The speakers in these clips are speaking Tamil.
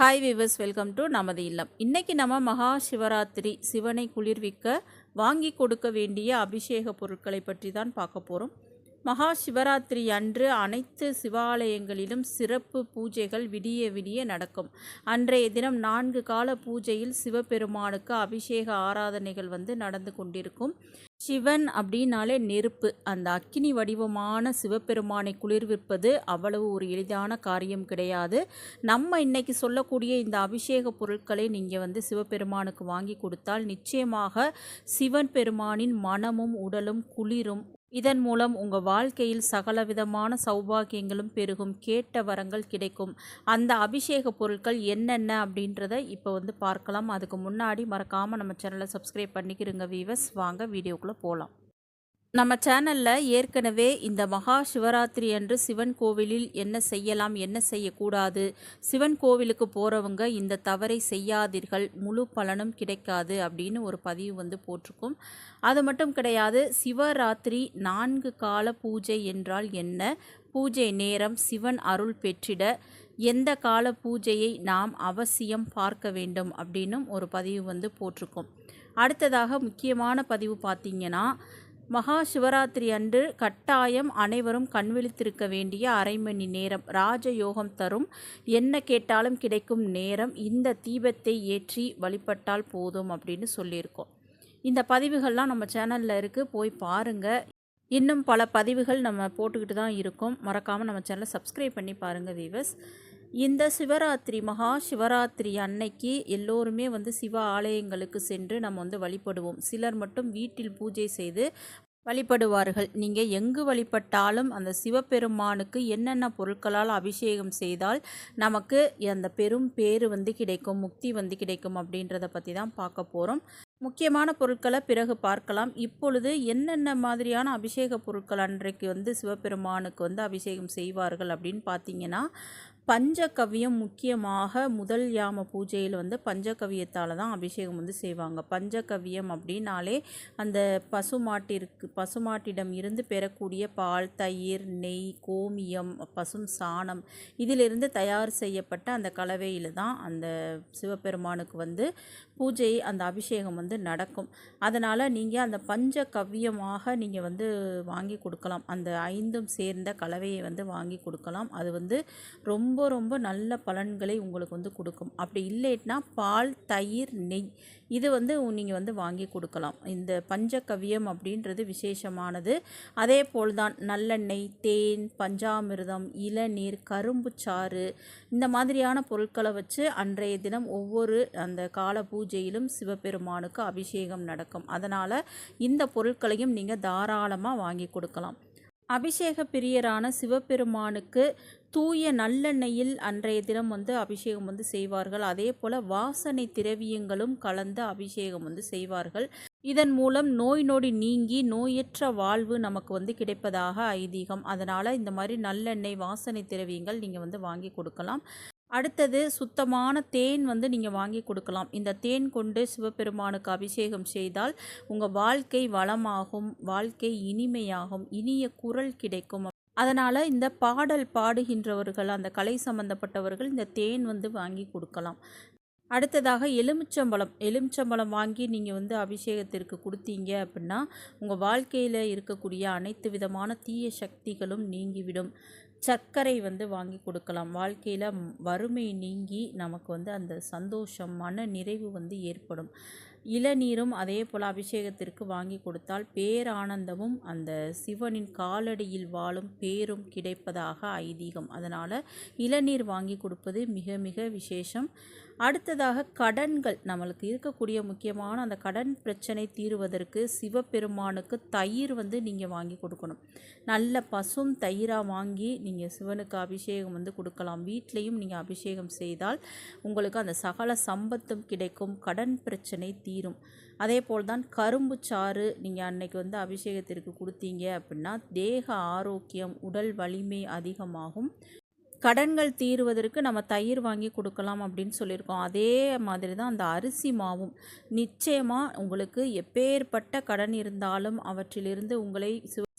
ஹாய் விவர்ஸ் வெல்கம் டு நமது இல்லம். இன்றைக்கி நம்ம மகா சிவராத்திரி சிவனை குளிர்விக்க வாங்கி கொடுக்க வேண்டிய அபிஷேக பொருட்களை பற்றி தான் பார்க்க போகிறோம் மகா சிவராத்திரி அன்று அனைத்து சிவாலயங்களிலும் சிறப்பு பூஜைகள் விடிய விடிய நடக்கும். அன்றைய தினம் நான்கு கால பூஜையில் சிவபெருமானுக்கு அபிஷேக ஆராதனைகள் வந்து நடந்து கொண்டிருக்கும். சிவன் அப்படின்னாலே நெருப்பு. அந்த அக்கினி வடிவமான சிவபெருமானை குளிர்விப்பது அவ்வளவு ஒரு எளிதான காரியம் கிடையாது. நம்ம இன்னைக்கு சொல்லக்கூடிய இந்த அபிஷேக பொருட்களை நீங்கள் வந்து சிவபெருமானுக்கு வாங்கி கொடுத்தால் நிச்சயமாக சிவன் பெருமானின் மனமும் உடலும் குளிரும் இதன் மூலம் உங்கள் வாழ்க்கையில் சகலவிதமான சௌபாகியங்களும் பெருகும் கேட்ட வரங்கள் கிடைக்கும். அந்த அபிஷேக பொருட்கள் என்னென்ன அப்படின்றத இப்போ வந்து பார்க்கலாம். அதுக்கு முன்னாடி மறக்காமல் நம்ம சேனலை சப்ஸ்கிரைப் பண்ணிக்கிறோங்க வீவர்ஸ் வாங்க வீடியோக்குள்ளே போகலாம் நம்ம சேனலில் ஏற்கனவே இந்த மகா சிவராத்திரி அன்று சிவன் கோவிலில் என்ன செய்யலாம் என்ன செய்யக்கூடாது சிவன் கோவிலுக்கு போகிறவங்க இந்த தவறை செய்யாதீர்கள் முழு பலனும் கிடைக்காது அப்படின்னு ஒரு பதிவு வந்து போட்டிருக்கும். அது மட்டும் கிடையாது சிவராத்திரி நான்கு கால பூஜை என்றால் என்ன? பூஜை நேரம் சிவன் அருள் பெற்றிட எந்த கால பூஜையை நாம் அவசியம் பார்க்க வேண்டும் அப்படின்னும் ஒரு பதிவு வந்து போட்டிருக்கோம். அடுத்ததாக முக்கியமான பதிவு பார்த்திங்கன்னா மகா சிவராத்திரி அன்று கட்டாயம் அனைவரும் கண்விழித்திருக்க வேண்டிய அரை மணி நேரம் ராஜயோகம் தரும். என்ன கேட்டாலும் கிடைக்கும் நேரம். இந்த தீபத்தை ஏற்றி வழிபட்டால் போதும் அப்படின்னு சொல்லியிருக்கோம். இந்த பதிவுகள்லாம் நம்ம சேனலில் இருக்குது போய் பாருங்கள் இன்னும் பல பதிவுகள் நம்ம போட்டுக்கிட்டு தான் இருக்கோம். மறக்காமல் நம்ம சேனலை சப்ஸ்கிரைப் பண்ணி பாருங்கள் வீவர்ஸ் இந்த சிவராத்திரி மகா சிவராத்திரி அன்னைக்கு எல்லோருமே வந்து சிவ ஆலயங்களுக்கு சென்று நம்ம வந்து வழிபடுவோம். சிலர் மட்டும் வீட்டில் பூஜை செய்து வழிபடுவார்கள். நீங்கள் எங்கு வழிபட்டாலும் அந்த சிவபெருமானுக்கு என்னென்ன பொருட்களால் அபிஷேகம் செய்தால் நமக்கு அந்த பெரும் பேர் வந்து கிடைக்கும் முக்தி வந்து கிடைக்கும் அப்படின்றத பற்றி தான் பார்க்க போகிறோம் முக்கியமான பொருட்களை பிறகு பார்க்கலாம். இப்பொழுது என்னென்ன மாதிரியான அபிஷேக பொருட்கள் அன்றைக்கு வந்து சிவபெருமானுக்கு வந்து அபிஷேகம் செய்வார்கள் அப்படின்னு பார்த்தீங்கன்னா பஞ்சகவியம் முக்கியமாக முதல் யாம பூஜையில் வந்து பஞ்சகவியத்தால் தான் அபிஷேகம் வந்து செய்வாங்க. பஞ்சகவியம் அப்படின்னாலே அந்த பசுமாட்டிற்கு பசுமாட்டிடம் இருந்து பெறக்கூடிய பால் தயிர் நெய் கோமியம் பசும் சாணம் இதிலிருந்து தயார் செய்யப்பட்ட அந்த கலவையில் தான் அந்த சிவபெருமானுக்கு வந்து பூஜை அந்த அபிஷேகம் வந்து நடக்கும். அதனால் நீங்கள் அந்த பஞ்ச கவ்யமாக நீங்கள் வந்து வாங்கி கொடுக்கலாம். அந்த ஐந்தும் சேர்ந்த கலவையை வந்து வாங்கி கொடுக்கலாம். அது வந்து ரொம்ப ரொம்ப நல்ல பலன்களை உங்களுக்கு வந்து கொடுக்கும். அப்படி இல்லைன்னா பால் தயிர் நெய் இது வந்து நீங்கள் வந்து வாங்கி கொடுக்கலாம். இந்த பஞ்சகவியம் அப்படின்றது விசேஷமானது. அதே போல் தான் நல்லெண்ணெய் தேன் பஞ்சாமிர்தம் இளநீர் கரும்பு சாறு இந்த மாதிரியான பொருட்களை வச்சு அன்றைய தினம் ஒவ்வொரு அந்த கால பூஜையிலும் சிவபெருமானுக்கு அபிஷேகம் நடக்கும். அதனால் இந்த பொருட்களையும் நீங்கள் தாராளமாக வாங்கி கொடுக்கலாம். அபிஷேக பிரியரான சிவபெருமானுக்கு தூய நல்லெண்ணெயில் அன்றைய தினம் வந்து அபிஷேகம் வந்து செய்வார்கள். அதே போல் வாசனை திரவியங்களும் கலந்து அபிஷேகம் வந்து செய்வார்கள். இதன் மூலம் நோய் நொடி நீங்கி நோயற்ற வாழ்வு நமக்கு வந்து கிடைப்பதாக ஐதீகம். அதனால் இந்த மாதிரி நல்லெண்ணெய் வாசனை திரவியங்கள் நீங்கள் வந்து வாங்கி கொடுக்கலாம். அடுத்தது சுத்தமான தேன் வந்து நீங்கள் வாங்கி கொடுக்கலாம். இந்த தேன் கொண்டு சிவபெருமானுக்கு அபிஷேகம் செய்தால் உங்கள் வாழ்க்கை வளமாகும் வாழ்க்கை இனிமையாகும் இனிய குரல் கிடைக்கும். அதனால் இந்த பாடல் பாடுகின்றவர்கள் அந்த கலை சம்பந்தப்பட்டவர்கள் இந்த தேன் வந்து வாங்கி கொடுக்கலாம். அடுத்ததாக எலுமிச்சம்பழம். எலுமிச்சம்பழம் வாங்கி நீங்கள் வந்து அபிஷேகத்திற்கு கொடுத்தீங்க அப்படின்னா உங்கள் வாழ்க்கையில் இருக்கக்கூடிய அனைத்து விதமான தீய சக்திகளும் நீங்கிவிடும். சர்க்கரை வந்து வாங்கி கொடுக்கலாம். வாழ்க்கையில் வறுமை நீங்கி நமக்கு வந்து அந்த சந்தோஷம் மன நிறைவு வந்து ஏற்படும். இளநீரும் அதே போல் அபிஷேகத்திற்கு வாங்கி கொடுத்தால் பேரானந்தமும் அந்த சிவனின் காலடியில் வாழும் பேரும் கிடைப்பதாக ஐதீகம். அதனால் இளநீர் வாங்கி கொடுப்பது மிக மிக விசேஷம். அடுத்ததாக கடன்கள். நம்மளுக்கு இருக்கக்கூடிய முக்கியமான அந்த கடன் பிரச்சனை தீருவதற்கு சிவபெருமானுக்கு தயிர் வந்து நீங்கள் வாங்கி கொடுக்கணும். நல்ல பசும் தயிராக வாங்கி நீங்கள் சிவனுக்கு அபிஷேகம் வந்து கொடுக்கலாம். வீட்லேயும் நீங்கள் அபிஷேகம் செய்தால் உங்களுக்கு அந்த சகல சம்பத்தும் கிடைக்கும். கடன் பிரச்சனை தீரும். அதே போல் தான் கரும்பு சாறு நீங்கள் அன்னைக்கு வந்து அபிஷேகத்திற்கு கொடுத்தீங்க அப்படின்னா தேக ஆரோக்கியம் உடல் வலிமை அதிகமாகும். கடன்கள் தீருவதற்கு நம்ம தயிர் வாங்கி கொடுக்கலாம் அப்படின்னு சொல்லியிருக்கோம். அதே மாதிரி தான் அந்த அரிசி மாவும். நிச்சயமாக உங்களுக்கு எப்பேற்பட்ட கடன் இருந்தாலும் அவற்றிலிருந்து உங்களை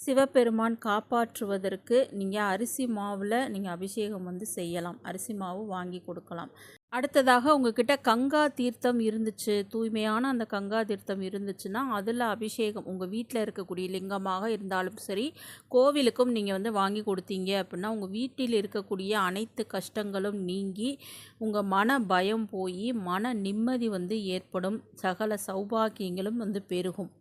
சிவபெருமான் காப்பாற்றுவதற்கு நீங்கள் அரிசி மாவில் நீங்கள் அபிஷேகம் வந்து செய்யலாம். அரிசி மாவு வாங்கி கொடுக்கலாம். அடுத்ததாக உங்ககிட்ட கங்கா தீர்த்தம் இருந்துச்சு தூய்மையான அந்த கங்கா தீர்த்தம் இருந்துச்சுன்னா அதில் அபிஷேகம் உங்கள் வீட்டில் இருக்கக்கூடிய லிங்கமாக இருந்தாலும் சரி கோவிலுக்கும் நீங்கள் வந்து வாங்கி கொடுத்தீங்க அப்படின்னா உங்கள் வீட்டில் இருக்கக்கூடிய அனைத்து கஷ்டங்களும் நீங்கி உங்கள் மன பயம் போய் மன நிம்மதி வந்து ஏற்படும். சகல சௌபாக்கியங்களும் வந்து பெருகும்.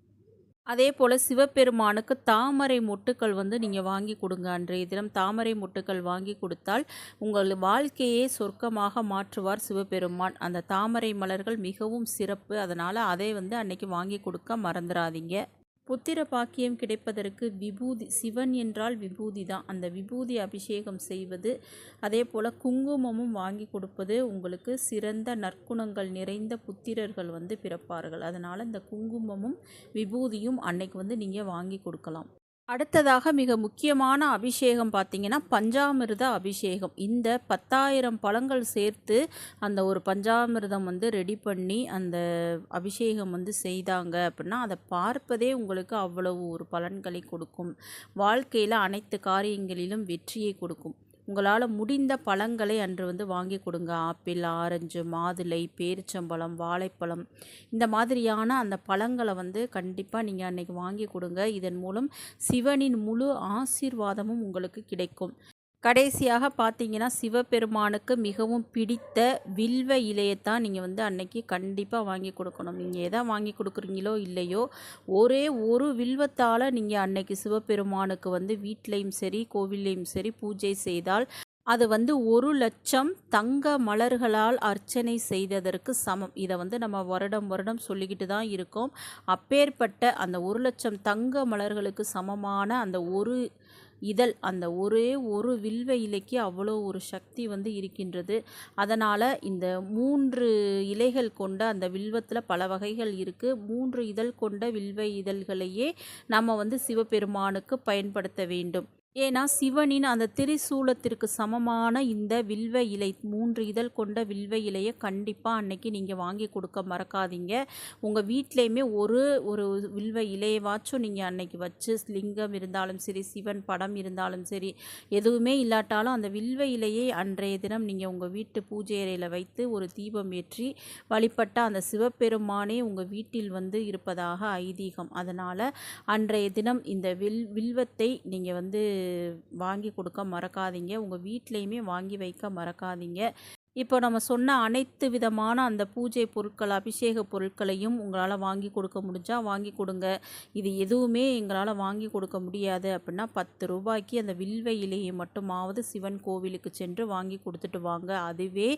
அதே போல் சிவபெருமானுக்கு தாமரை மொட்டுக்கள் வந்து நீங்கள் வாங்கி கொடுங்க அன்றைய தினம். தாமரை மொட்டுக்கள் வாங்கி கொடுத்தால் உங்கள் வாழ்க்கையே சொர்க்கமாக மாற்றுவார் சிவபெருமான். அந்த தாமரை மலர்கள் மிகவும் சிறப்பு. அதனால் அதை வந்து அன்னைக்கு வாங்கி கொடுக்க மறந்துடாதீங்க புத்திர பாக்கியம் கிடைப்பதற்கு விபூதி சிவன் என்றால் விபூதி தான். அந்த விபூதி அபிஷேகம் செய்வது அதே போல் குங்குமமும் வாங்கி கொடுப்பது உங்களுக்கு சிறந்த நற்குணங்கள் நிறைந்த புத்திரர்கள் வந்து பிறப்பார்கள். அதனால் இந்த குங்குமமும் விபூதியும் அன்னைக்கு வந்து நீங்கள் வாங்கி கொடுக்கலாம். அடுத்ததாக மிக முக்கியமான அபிஷேகம் பார்த்தீங்கன்னா பஞ்சாமிர்த அபிஷேகம். இந்த பத்தாயிரம் பழங்கள் சேர்த்து அந்த ஒரு பஞ்சாமிர்தம் வந்து ரெடி பண்ணி அந்த அபிஷேகம் வந்து செய்தாங்க அப்படின்னா அதை பார்ப்பதே உங்களுக்கு அவ்வளவு ஒரு பலன்களை கொடுக்கும். வாழ்க்கையில் அனைத்து காரியங்களிலும் வெற்றியை கொடுக்கும். உங்களால் முடிந்த பழங்களை அன்று வந்து வாங்கி கொடுங்க. ஆப்பிள் ஆரஞ்சு மாதுளை பேரிச்சம்பழம் வாழைப்பழம். இந்த மாதிரியான அந்த பழங்களை வந்து கண்டிப்பாக நீங்கள் அன்றைக்கி வாங்கி கொடுங்க. இதன் மூலம் சிவனின் முழு ஆசீர்வாதமும் உங்களுக்கு கிடைக்கும். கடைசியாக பார்த்தீங்கன்னா சிவபெருமானுக்கு மிகவும் பிடித்த வில்வ இலையைத்தான் நீங்கள் வந்து அன்னைக்கு கண்டிப்பாக வாங்கி கொடுக்கணும். நீங்கள் எதை வாங்கி கொடுக்குறீங்களோ இல்லையோ ஒரே ஒரு வில்வத்தால் நீங்கள் அன்னைக்கு சிவபெருமானுக்கு வந்து வீட்லேயும் சரி கோவில்லையும் சரி பூஜை செய்தால் அது வந்து ஒரு லட்சம் தங்க மலர்களால் அர்ச்சனை செய்ததற்கு சமம். இதை வந்து நம்ம வருடம் வருடம் சொல்லிக்கிட்டு தான் இருக்கோம். அப்பேற்பட்ட அந்த ஒரு லட்சம் தங்க மலர்களுக்கு சமமான அந்த ஒரு இதழ் அந்த ஒரே ஒரு வில்வ இலைக்கு அவ்வளோ ஒரு சக்தி வந்து இருக்கின்றது. அதனால் இந்த மூன்று இலைகள் கொண்ட அந்த வில்வத்தில் பல வகைகள் இருக்குது மூன்று இதழ் கொண்ட வில்வ இதழ்களையே நம்ம வந்து சிவபெருமானுக்கு பயன்படுத்த வேண்டும். ஏன்னா சிவனின் அந்த திரிசூலத்திற்கு சமமான இந்த வில்வ இலை மூன்று இதழ் கொண்ட வில்வ இலையை கண்டிப்பாக அன்னைக்கு நீங்கள் வாங்கி கொடுக்க மறக்காதீங்க. உங்கள் வீட்லேயுமே ஒரு ஒரு வில்வ இலையவாச்சும் நீங்கள் அன்னைக்கு வச்சு லிங்கம் இருந்தாலும் சரி சிவன் படம் இருந்தாலும் சரி எதுவுமே இல்லாட்டாலும் அந்த வில்வ இலையை அன்றைய தினம் நீங்கள் உங்கள் வீட்டு பூஜை அறையில் வைத்து ஒரு தீபம் ஏற்றி வழிபட்ட அந்த சிவபெருமானே உங்கள் வீட்டில் வந்து இருப்பதாக ஐதீகம். அதனால் அன்றைய தினம் இந்த வில் வில்வத்தை நீங்கள் வந்து வாங்கி கொடுக்க மறக்காதீங்க. உங்கள் வீட்லேயுமே வாங்கி வைக்க மறக்காதீங்க. இப்போ நம்ம சொன்ன அனைத்து விதமான அந்த பூஜை பொருட்கள் அபிஷேக பொருட்களையும் உங்களால் வாங்கி கொடுக்க முடிஞ்சால் வாங்கி கொடுங்க. இது எதுவுமே எங்களால் வாங்கி கொடுக்க முடியாது அப்படின்னா பத்து ரூபாய்க்கு அந்த வில்வ இலையை மட்டுமாவது சிவன் கோவிலுக்கு சென்று வாங்கி கொடுத்துட்டு வாங்க. அதுவே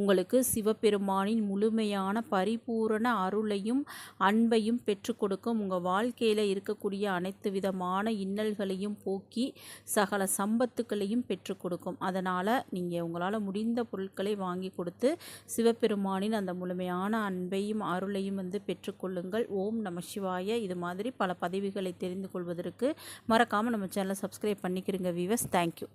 உங்களுக்கு சிவபெருமானின் முழுமையான பரிபூரண அருளையும் அன்பையும் பெற்று கொடுக்கும். உங்கள் வாழ்க்கையில் இருக்கக்கூடிய அனைத்து விதமான இன்னல்களையும் போக்கி சகல சம்பத்துக்களையும் பெற்று கொடுக்கும். அதனால் நீங்கள் உங்களால் முடிந்த பொருட்களை வாங்கி கொடுத்து சிவபெருமானின் அந்த முழுமையான அன்பையும் அருளையும் வந்து பெற்றுக்கொள்ளுங்கள். ஓம் நம சிவாய. இது மாதிரி பல பதவிகளை தெரிந்து கொள்வதற்கு மறக்காமல் நம்ம சேனலை சப்ஸ்கிரைப் பண்ணிக்கிறீங்க வீவர்ஸ் தேங்க்யூ